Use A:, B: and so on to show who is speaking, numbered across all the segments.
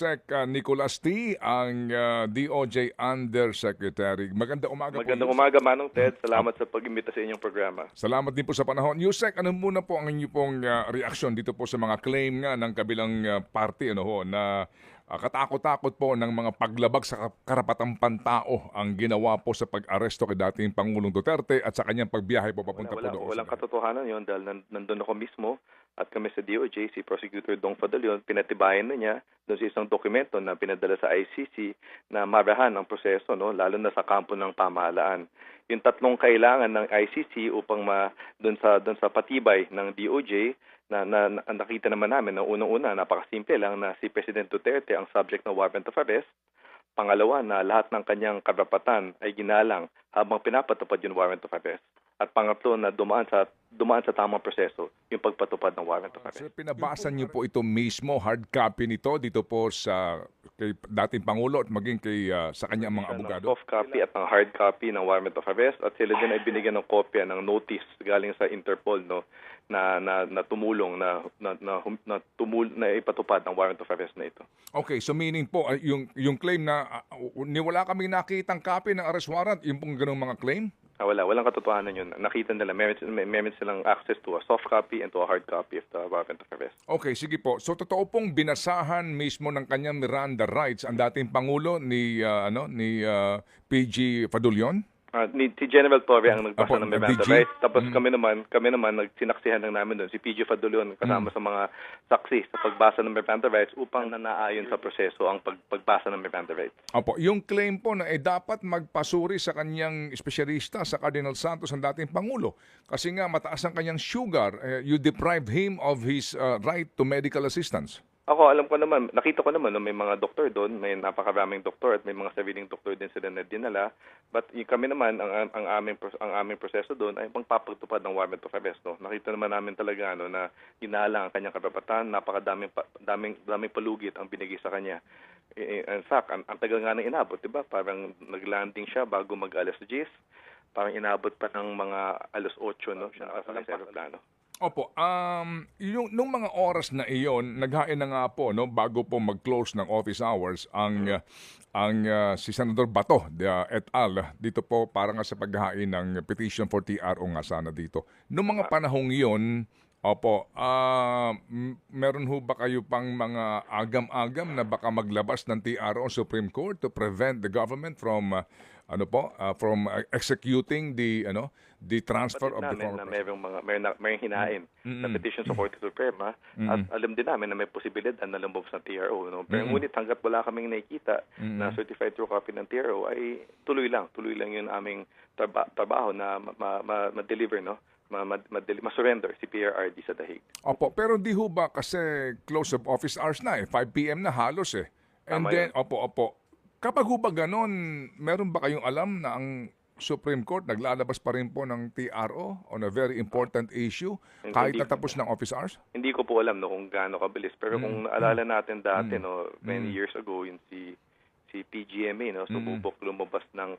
A: Sec uh, Nicolas T, ang uh, DOJ Undersecretary. Maganda umaga po.
B: Magandang
A: Yusek.
B: umaga, Manong Ted. Salamat sa pag-imbita sa inyong programa.
A: Salamat din po sa panahon. Yusek, ano muna po ang inyong pong uh, reaksyon dito po sa mga claim nga ng kabilang uh, party ano ho, na katakot-takot po ng mga paglabag sa karapatang pantao ang ginawa po sa pag-aresto kay dating Pangulong Duterte at sa kanyang pagbiyahe po papunta
B: Wala,
A: po doon.
B: walang katotohanan yon dahil nan- nandun ako mismo at kami sa DOJ, si Prosecutor Dong Fadalion, pinatibayan na niya doon sa isang dokumento na pinadala sa ICC na marahan ang proseso, no, lalo na sa kampo ng pamahalaan. Yung tatlong kailangan ng ICC upang ma doon sa doon sa patibay ng DOJ na, na, na nakita naman namin na unang-una napakasimple lang na si President Duterte ang subject ng warrant of arrest Pangalawa na lahat ng kanyang karapatan ay ginalang habang pinapatupad yung warrant of arrest. At pangatlo na dumaan sa dumaan sa tamang proseso yung pagpatupad ng warrant of arrest.
A: Sir, pinabasa niyo po ito mismo, hard copy nito dito po sa kay dating Pangulo at maging kay uh, sa kanyang mga abogado.
B: soft copy at ng hard copy ng warrant of arrest at sila din ay binigyan ng kopya ng notice galing sa Interpol no na na, na tumulong na na, na, na tumul na ipatupad ang warrant of arrest na ito.
A: Okay, so meaning po uh, yung yung claim na uh, ni wala kaming nakitang copy ng arrest warrant, yung pong ganung mga claim?
B: Ah, wala, walang katotohanan yun. Nakita nila, meron, meron silang access to a soft copy and to a hard copy of the warrant of arrest.
A: Okay, sige po. So totoo pong binasahan mismo ng kanyang Miranda rights ang dating pangulo ni uh, ano ni uh, PG Fadulion?
B: Ah, ni si General Torre ang nagbasa
A: Apo,
B: ng Miranda
A: DG?
B: rights. Tapos
A: Mm.
B: kami naman, kami naman nagsinaksihan lang namin doon si PG Fadulion kasama
A: Mm.
B: sa mga saksi sa pagbasa ng Miranda rights upang nanaayon sa proseso ang pag, pagbasa ng Miranda rights.
A: Opo, yung claim po na eh dapat magpasuri sa kanyang espesyalista sa Cardinal Santos ang dating pangulo kasi nga mataas ang kanyang sugar, eh, you deprive him of his uh, right to medical assistance.
B: Ako, alam ko naman, nakita ko naman no, may mga doktor doon, may napakaraming doktor at may mga sariling doktor din sila na dinala. But yung kami naman, ang, ang, aming, ang aming proseso doon ay pagpapagtupad ng warrant of arrest. No? Nakita naman namin talaga no, na ginalang ang kanyang karapatan, napakadaming pa, daming, daming palugit ang binigay sa kanya. In fact, ang, ang tagal nga nang inabot, di ba? Parang naglanding siya bago mag alas 10. Parang inabot pa ng mga alas 8, no? Siya nakasakay sa aeroplano.
A: Opo, um, yung nung mga oras na iyon, naghain na nga po no bago po mag-close ng office hours ang uh, ang uh, si Senador Bato de, uh, et al dito po para nga sa paghain ng petition for TRO nga sana dito. Nung mga panahong iyon, opo, m- meron ho ba kayo pang mga agam-agam na baka maglabas ng TRO Supreme Court to prevent the government from uh, ano po, uh, from uh, executing the ano, the transfer of the
B: namin
A: former
B: na mayroong mga na- mayroong hinain na
A: Mm-mm.
B: petition sa Korte Suprema at alam din namin na may posibilidad na lumabas ng TRO no pero
A: Mm-mm.
B: ngunit hangga't wala kaming nakikita
A: Mm-mm.
B: na certified true copy ng TRO ay tuloy lang tuloy lang yun aming traba- trabaho na ma- ma- ma- ma-deliver no ma- ma- ma- ma-surrender si PRRD sa dahig
A: Opo, pero di ho ba kasi close of office hours na eh, 5 p.m. na halos eh. And
B: Tama
A: then,
B: yun.
A: opo, opo. Kapag ho ba ganon, meron ba kayong alam na ang Supreme Court naglalabas pa rin po ng TRO on a very important issue kahit
B: hindi-
A: natapos ng office hours?
B: hindi ko po alam no kung gaano kabilis pero kung naalala natin dati
A: Mm.
B: no many
A: Mm.
B: years ago yun si si PGMA no sububok lumabas ng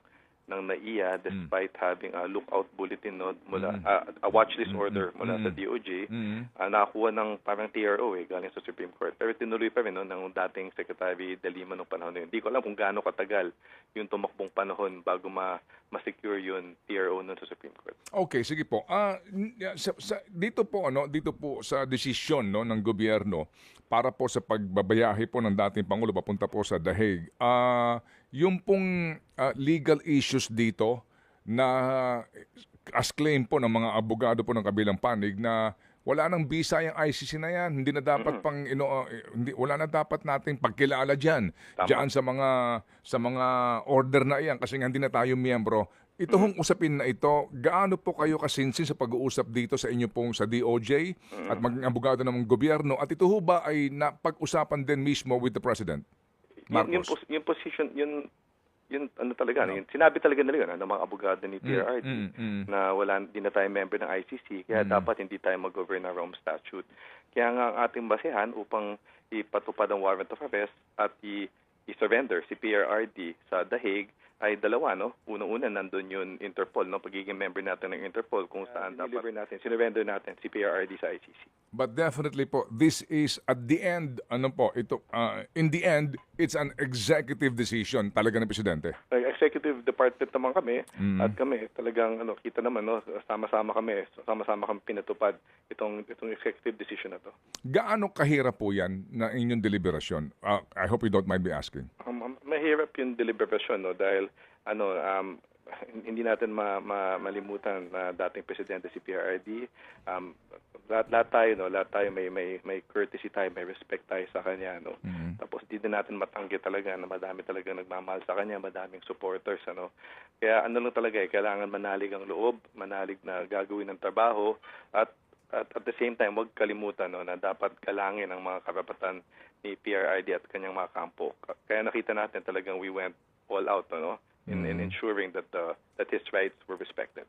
B: ng NAIA despite having a lookout bulletin no mula
A: Mm.
B: ah, a watch list
A: Mm,
B: order
A: mm,
B: mula sa
A: mm.
B: DOJ
A: Mm.
B: ah, nakakuha ng parang TRO eh galing sa Supreme Court pero tinuloy pa rin no ng dating Secretary De Lima nung panahon na yun. Hindi ko alam kung gaano katagal yung tumakbong panahon bago ma ma-secure yun TRO nun sa Supreme Court.
A: Okay, sige po. Ah, ya- sa, sa- dito po ano, dito po sa desisyon no ng gobyerno para po sa pagbabayahe po ng dating pangulo papunta po sa Dahig. Ah, yung pong ah, legal issues dito na as claim po ng mga abogado po ng kabilang panig na wala nang visa yung ICC na yan. Hindi na dapat pang ino, eh, hindi, wala na dapat nating pagkilala diyan. Diyan sa mga sa mga order na iyan kasi nga hindi na tayo miyembro. Ito hong usapin na ito, gaano po kayo kasinsin sa pag-uusap dito sa inyo pong sa DOJ at maging abogado ng gobyerno at ito ho ba ay napag-usapan din mismo with the President?
B: Yung, yung,
A: Marcos.
B: pos- yung position, yun, yun ano talaga, yun, sinabi talaga nila yun, ng mga abogado ni PRRD,
A: mm, mm.
B: na wala, di na tayo member ng ICC, kaya dapat hindi tayo mag-govern ng Rome Statute. Kaya nga ang ating basehan upang ipatupad ang warrant of arrest at i- i-surrender si PRRD sa The Hague ay dalawa, no? Unang-una, nandun yung Interpol, no? Pagiging member natin ng Interpol, kung saan dapat natin, sinurrender natin si PRRD sa ICC.
A: But definitely po, this is at the end, ano po, ito, uh, in the end, it's an executive decision talaga ng Presidente.
B: Like, executive department naman kami
A: Mm.
B: at kami talagang ano kita naman no sama-sama kami sama-sama kami pinatupad itong itong executive decision na to.
A: Gaano kahirap po yan na inyong deliberasyon? Uh, I hope you don't mind me asking.
B: Um, mahirap yung deliberation no? Dahil ano um hindi natin ma, ma, malimutan na dating presidente si PRRD um lahat, lahat tayo no? Lahat tayo may may may courtesy tayo may respect tayo sa kanya no? Tapos di din natin matanggi talaga na madami talaga nagmamahal sa kanya madaming supporters ano? Kaya ano lang talaga eh kailangan manalig ang loob manalig na gagawin ng trabaho at at the same time, huwag kalimutan no, na dapat galangin ang mga karapatan ni PRRD at kanyang mga kampo. Ka- Kaya nakita natin talagang we went all out no, in, in ensuring that the, that his rights were respected.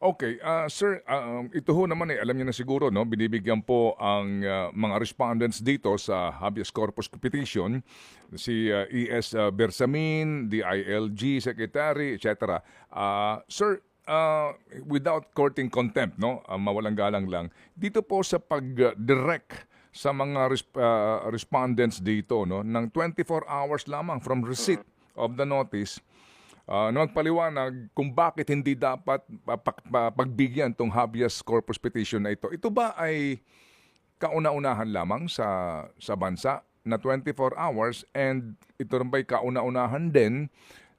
A: Okay, uh, sir, um, ito ho naman eh, alam niyo na siguro, no, binibigyan po ang uh, mga respondents dito sa habeas corpus petition, si uh, ES uh, Bersamin, DILG Secretary, etc. Uh, sir, uh, without courting contempt, no, uh, mawalang galang lang, dito po sa pag-direct sa mga res- uh, respondents dito, no, ng 24 hours lamang from receipt of the notice, Ah, na magpaliwanag kung bakit hindi dapat pa- pa- pa- pagbigyan tong habeas corpus petition na ito. Ito ba ay kauna-unahan lamang sa sa bansa na 24 hours? And ito rin ba'y kauna-unahan din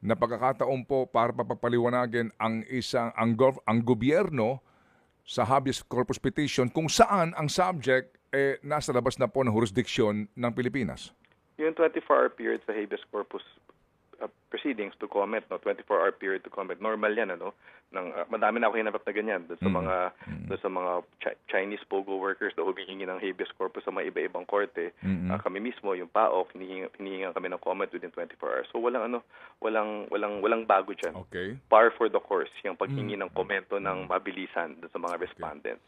A: na pagkakataon po para papapaliwanagin ang isang ang, ang gobyerno sa habeas corpus petition kung saan ang subject eh, nasa labas na po ng jurisdiction ng Pilipinas.
B: Yung 24-hour period sa habeas corpus uh, proceedings to comment, no, 24-hour period to comment, normal yan, ano, ng, uh, madami na ako hinarap na ganyan doon sa mga doon sa mga Chi- Chinese pogo workers na humihingi ng habeas corpus sa mga iba-ibang korte. Uh, kami mismo, yung PAOK, hinihingi, hinihingi kami ng comment within 24 hours. So walang ano, walang walang walang bago diyan.
A: Okay?
B: par for the course yung paghingi ng komento ng mabilisan sa mga respondents.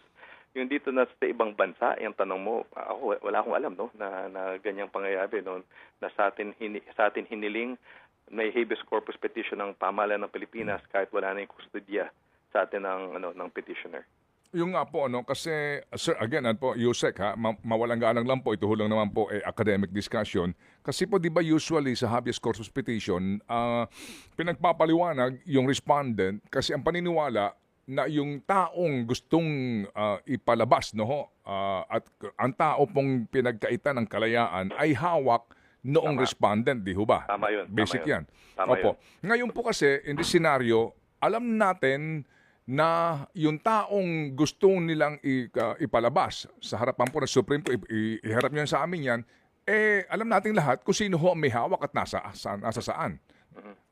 B: Yung dito na sa ibang bansa, yung tanong mo, ako wala akong alam no na, na ganyang pangyayari no na sa atin hini, sa atin hiniling may habeas corpus petition ng pamahalaan ng Pilipinas kahit wala na yung kustodya sa atin ng ano ng petitioner.
A: Yung nga po, ano, kasi, sir, again, ano po, Yusek, ha, ma- mawalang galang lang po, ito ho lang naman po, eh, academic discussion. Kasi po, di ba, usually sa habeas corpus petition, ah, pinagpapaliwanag yung respondent kasi ang paniniwala na yung taong gustong ah, ipalabas, no, ah, at ang tao pong pinagkaitan ng kalayaan ay hawak noong respondent, di ho ba?
B: Tama yun, tama
A: Basic
B: yun.
A: yan.
B: Tama
A: Opo. Ngayon po kasi, in this scenario, alam natin na yung taong gusto nilang i- uh, ipalabas sa harapan po ng Supreme Court, i- iharap niyo sa amin yan, eh, alam nating lahat kung sino ho ang may hawak at nasa, sa, nasa saan.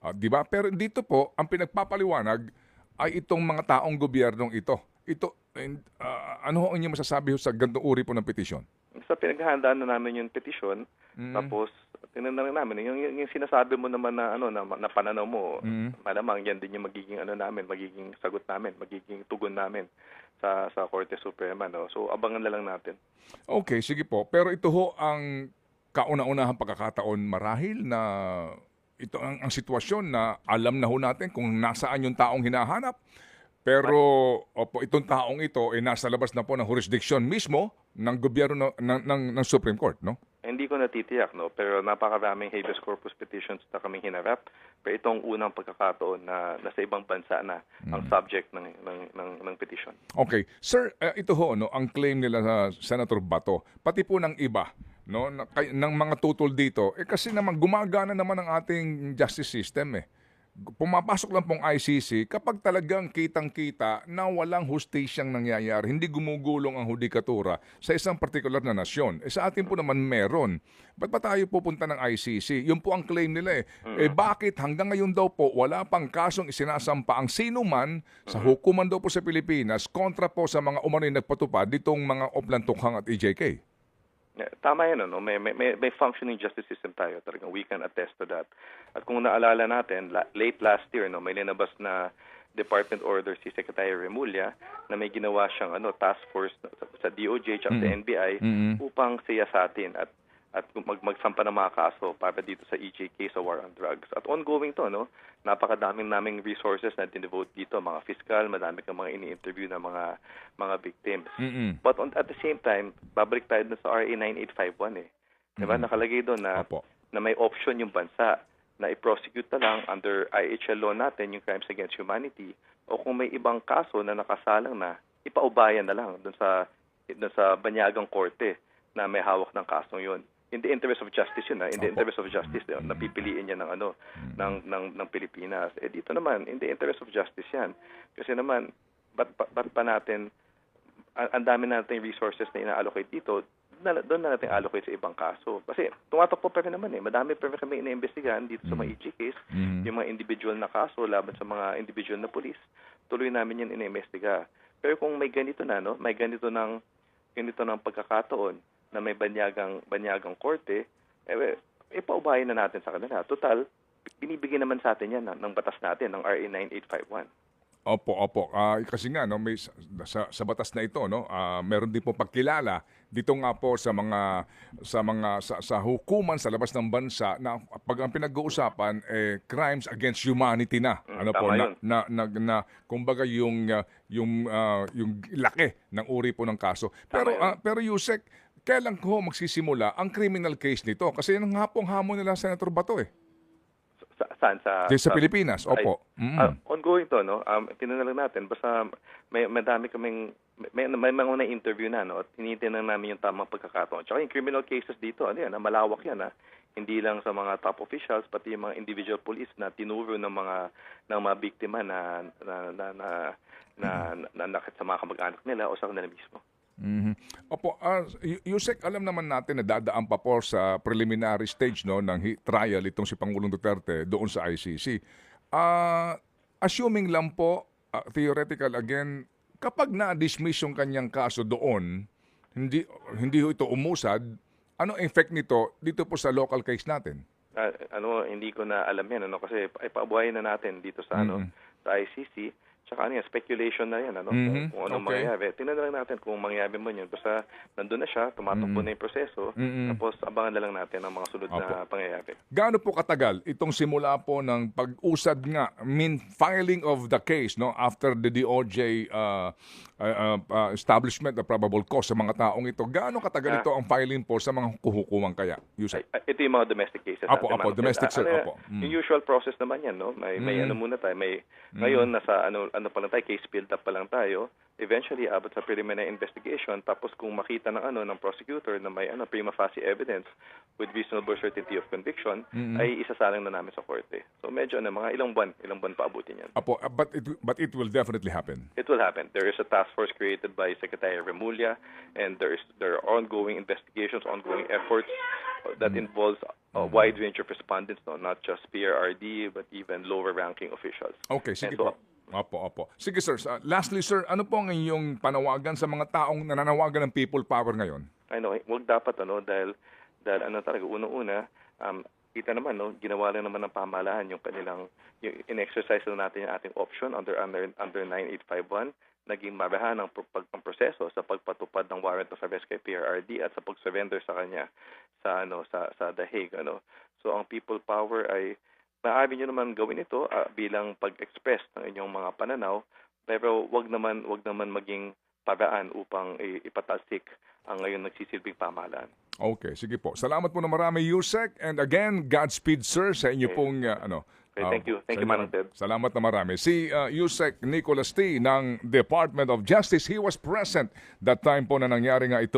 A: Ah, di ba? Pero dito po, ang pinagpapaliwanag ay itong mga taong gobyernong ito. Ito, and, ah, ano ho ang inyong masasabi ho sa ganitong uri po ng petisyon?
B: Sa pinaghahandaan na namin yung petition,
A: Mm.
B: tapos tinanong namin yung, yung, yung sinasabi mo naman na ano na, na pananaw mo,
A: Mm.
B: malamang yan din yung magiging ano namin, magiging sagot namin, magiging tugon namin sa sa Korte Suprema no. So abangan na lang natin.
A: Okay, sige po. Pero ito ho ang kauna-unahang pagkakataon marahil na ito ang, ang sitwasyon na alam na ho natin kung nasaan yung taong hinahanap. Pero opo, itong taong ito ay nasa labas na po ng jurisdiction mismo ng gobyerno ng, ng, ng, Supreme Court, no?
B: Hindi ko natitiyak no, pero napakaraming habeas corpus petitions na kaming hinarap. Pero itong unang pagkakataon na nasa ibang bansa na ang subject ng ng ng, ng petition.
A: Okay. Sir, eh, ito ho, no, ang claim nila sa Senator Bato, pati po ng iba, no, na, kay, ng mga tutol dito, eh kasi naman gumagana naman ang ating justice system eh. Pumapasok lang pong ICC kapag talagang kitang-kita na walang hustisyang nangyayari, hindi gumugulong ang hudikatura sa isang partikular na nasyon. Eh sa atin po naman meron. Ba't ba tayo pupunta ng ICC? Yun po ang claim nila eh. Eh bakit hanggang ngayon daw po wala pang kasong isinasampa ang sino man sa hukuman daw po sa Pilipinas kontra po sa mga umano'y nagpatupad ditong mga Oplantukhang at EJK?
B: Yeah, Tama yan, ano? may, may, may, functioning justice system tayo. Talagang we can attest to that. At kung naalala natin, la- late last year, no, may linabas na department order si Secretary Remulla na may ginawa siyang ano task force sa, DOJ at sa NBI upang siyasatin at at mag magsampa ng mga kaso para dito sa EJK sa war on drugs. At ongoing to, no? Napakadaming naming resources na dinevote dito, mga fiscal, madami kang mga ini-interview ng mga mga victims.
A: Mm-mm.
B: But on, at the same time, babalik tayo dun sa RA 9851 eh. Diba?
A: Mhm.
B: Nakalagay doon na
A: Opo.
B: na may option yung bansa na i-prosecute na lang under IHL law natin yung crimes against humanity o kung may ibang kaso na nakasalang na ipaubayan na lang doon sa doon sa banyagang korte na may hawak ng kasong yun. In the interest of justice yun, ha? in the
A: Opo.
B: interest of justice, yun, napipiliin niya ng ano ng ng ng Pilipinas. Eh dito naman, in the interest of justice yan. Kasi naman, ba't, ba't, ba't pa natin ang dami natin resources na ina-allocate dito, na, doon na natin allocate sa ibang kaso. Kasi tumatakbo pa rin naman eh. Madami pa rin kami ina-investigahan dito sa mga EG case,
A: Mhm.
B: yung mga individual na kaso laban sa mga individual na police. Tuloy namin yan ina-investiga. Pero kung may ganito na, no, may ganito ng ganito ng pagkakataon na may banyagang banyagang korte, eh, ipaubayan na natin sa kanila. Total, binibigyan naman sa atin yan ng, ng batas natin, ng RA 9851.
A: Opo, opo. Ah, kasi nga no, may sa, sa, batas na ito no, ah, meron din po pagkilala dito nga po sa mga sa mga sa, sa hukuman sa labas ng bansa na pag ang pinag-uusapan eh crimes against humanity na.
B: Mm,
A: ano po na, na na, na kumbaga yung ah, yung ah, yung laki ng uri po ng kaso. Pero
B: yun.
A: ah, pero Yusek, kailan ko magsisimula ang criminal case nito? Kasi yan ang hapong hamon nila Senator Bato eh.
B: Sa, saan? Sa,
A: Sa, sa Pilipinas, opo. Mm.
B: Ah, ongoing to, no? Um, tinan lang natin. Basta may madami kaming, may, may mga na-interview na, no? At hinihintin lang namin yung tamang pagkakataon. Tsaka yung criminal cases dito, ano yan, ah, malawak yan, ha? Hindi lang sa mga top officials, pati yung mga individual police na tinuro ng mga ng mga biktima na na na na na, na, na, sa mga kamag-anak nila o sa kanila mismo.
A: Mhm. Opo, Y- Yusek, alam naman natin na dadaan pa po sa preliminary stage no ng trial itong si Pangulong Duterte doon sa ICC. Ah, assuming lang po ah, theoretical again, kapag na-dismiss yung kanyang kaso doon, hindi hindi ho ito umusad, ano effect nito dito po sa local case natin?
B: Ah, ano hindi ko na alam yan ano kasi ay paabuhayin na natin dito sa ano
A: Mhm.
B: sa ICC tsaka ano yan speculation na yan ano
A: Mhm.
B: kung, anong
A: Okay.
B: mangyayari tingnan na lang natin kung mangyayari man yun basta nandun na siya tumatakbo
A: Mhm.
B: na yung proseso
A: Mhm.
B: tapos abangan na lang natin ang mga sunod na
A: Opo.
B: pangyayari
A: Gaano po katagal itong simula po ng pag-usad nga, I mean filing of the case no after the DOJ uh, uh, uh, uh, establishment of probable cause sa mga taong ito. Gaano katagal
B: Ah.
A: ito ang filing po sa mga kuhukuman kaya? Yusek.
B: Ay, ay, ito yung mga domestic cases
A: Apo,
B: natin,
A: apo, domestic,
B: Ted.
A: sir,
B: Ah, ano,
A: apo. Mm.
B: yung usual process naman yan no may may
A: Mhm.
B: ano muna tayo may ngayon nasa ano ano pa lang tayo case build up pa lang tayo eventually abot sa preliminary investigation tapos kung makita ng ano ng prosecutor na may ano prima facie evidence with reasonable certainty of conviction
A: Mhm.
B: ay isasalang na namin sa korte so medyo ano mga ilang buwan ilang buwan pa abutin yan
A: Apo, uh, but it but it will definitely happen.
B: It will happen. There is a task force created by Secretary Remulla, and there is there are ongoing investigations, ongoing efforts that involves a wide range of respondents, no, not just PRRD, but even lower-ranking officials.
A: Okay, sige
B: And so-
A: po. Opo, opo. Sige sir, sa- lastly sir, ano po ang inyong panawagan sa mga taong nananawagan ng people power ngayon?
B: I know, wag dapat ano dahil dahil ano talaga unang-una um kita naman no ginawa lang naman ng pamahalaan yung kanilang yung in-exercise na natin yung ating option under under under 9851 naging marahan ang, pag, ang proseso sa pagpatupad ng warrant of arrest kay PRRD at sa pag-surrender sa kanya sa ano sa sa The Hague ano so ang people power ay maaari nyo naman gawin ito ah, bilang pag-express ng inyong mga pananaw pero wag naman wag naman maging paraan upang i- ipatalsik ang ngayon nagsisilbing pamahalaan.
A: Okay, sige po. Salamat po na marami, Yusek. And again, Godspeed, sir, sa inyo
B: Okay.
A: pong, uh, ano,
B: Okay,
A: uh,
B: thank you. Thank you, Manong Ted.
A: Salamat na marami. Si uh, Yusek Nicolas T. ng Department of Justice, he was present that time po na nangyari nga ito